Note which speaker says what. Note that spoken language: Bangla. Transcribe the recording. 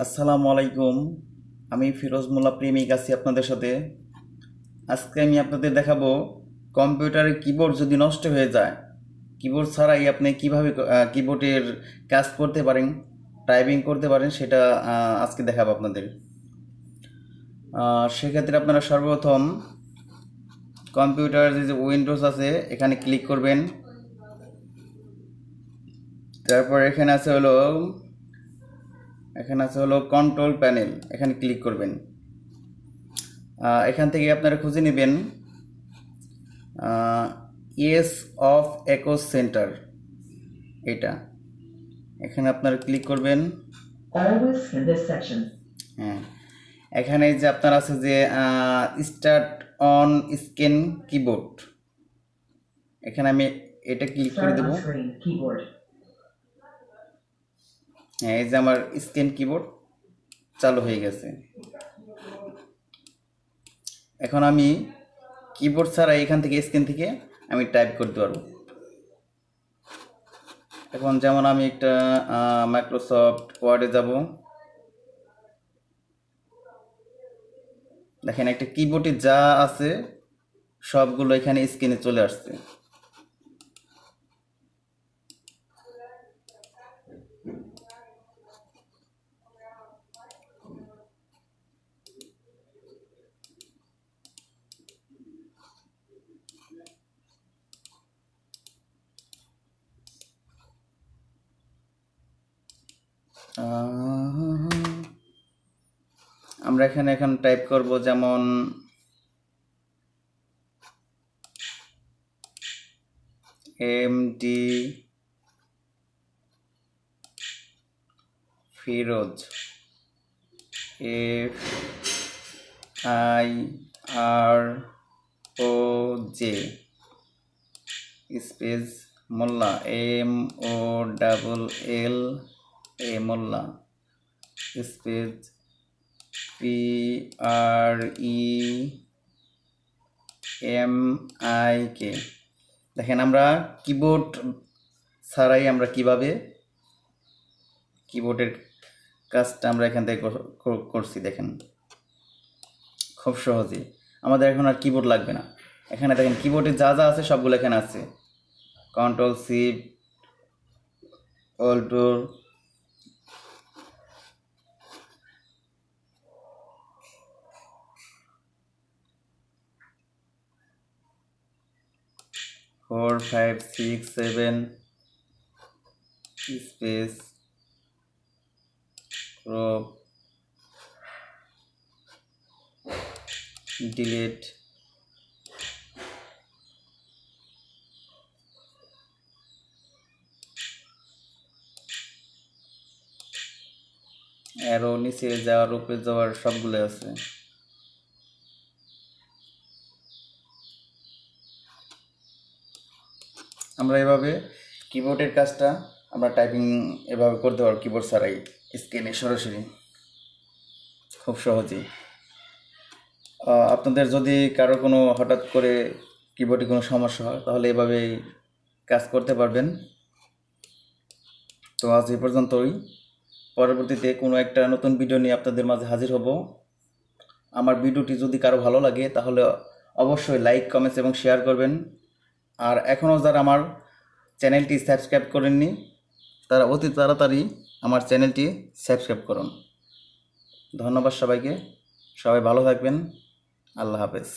Speaker 1: আসসালামু আলাইকুম। আমি ফিরোজ মোল্লা প্রেমিক আছি আপনাদের সাথে। আজকে আমি আপনাদের দেখাবো কম্পিউটারের কিবোর্ড যদি নষ্ট হয়ে যায়, কিবোর্ড ছাড়াই আপনি কীভাবে কিবোর্ডের কাজ করতে পারেন, টাইপিং করতে পারেন, সেটা আজকে দেখাবো আপনাদের। সেক্ষেত্রে আপনারা সর্বপ্রথম কম্পিউটার যে উইন্ডোজ আছে, এখানে ক্লিক করবেন। তারপর এখানে আছে হলো এখানে আছে হলো কন্ট্রোল প্যানেল এখানে ক্লিক করবেন। এখান থেকে আপনারা খুঁজে নেবেন ইয়েস অফ একো সেন্টার এটা। এখানে আপনারা ক্লিক করবেন. হ্যাঁ। এখানে যে আপনার আছে যে স্টার্ট অন স্ক্যান কিবোর্ড এখানে আমি এটা ক্লিক করে দেবো. হ্যাঁ এই যে আমার স্ক্যান কিবোর্ড চালু হয়ে গেছে। এখন আমি কিবোর্ড ছাড়া এখান থেকে স্ক্রিন থেকে আমি টাইপ করতে পারব। এখন যেমন আমি একটা মাইক্রোসফট ওয়ার্ডে যাব। দেখেন একটা কিবোর্ডে যা আছে সবগুলো এখানে স্ক্রিনে চলে আসছে। আমরা এখানে এখন টাইপ করব যেমন M D Firoz F I R O J space Molla M O double L A Molla. Space P R E M I K দেখেন আমরা কিবোর্ড ছাড়াই আমরা কীভাবে কিবোর্ডের কাজটা আমরা এখান থেকে কর- কর- করছি দেখেন। খুব সহজে। আমাদের এখন আর কিবোর্ড লাগবে না। এখানে দেখেন কিবোর্ডে যা যা আছে সবগুলো এখানে আছে। Control C alt four five six seven space crop delete arrow নিচে যাওয়ার উপরে যাওয়ার সবগুলো আছে। আমরা এভাবে কিবোর্ডের কাজটা আমরা টাইপিং এভাবে করতে পারব কিবোর্ড ছাড়াই স্ক্রিনে সরাসরি। খুব সহজেই। আপনাদের যদি কারও কোনো হঠাৎ করে কিবোর্ডে কোনো সমস্যা হয়, তাহলে এভাবেই কাজ করতে পারবেন। তো আজ এ পর্যন্তই। পরবর্তীতে কোনো একটা নতুন ভিডিও নিয়ে আপনাদের মাঝে হাজির হব। আমার ভিডিওটি যদি কারও ভালো লাগে, তাহলে অবশ্যই লাইক কমেন্টস এবং শেয়ার করবেন। আর এখনও যারা আমার চ্যানেলটি সাবস্ক্রাইব করেননি, তারা অতি তাড়াতাড়ি আমার চ্যানেলটি সাবস্ক্রাইব করুন। ধন্যবাদ সবাইকে। সবাই ভালো থাকবেন। আল্লাহ হাফেজ।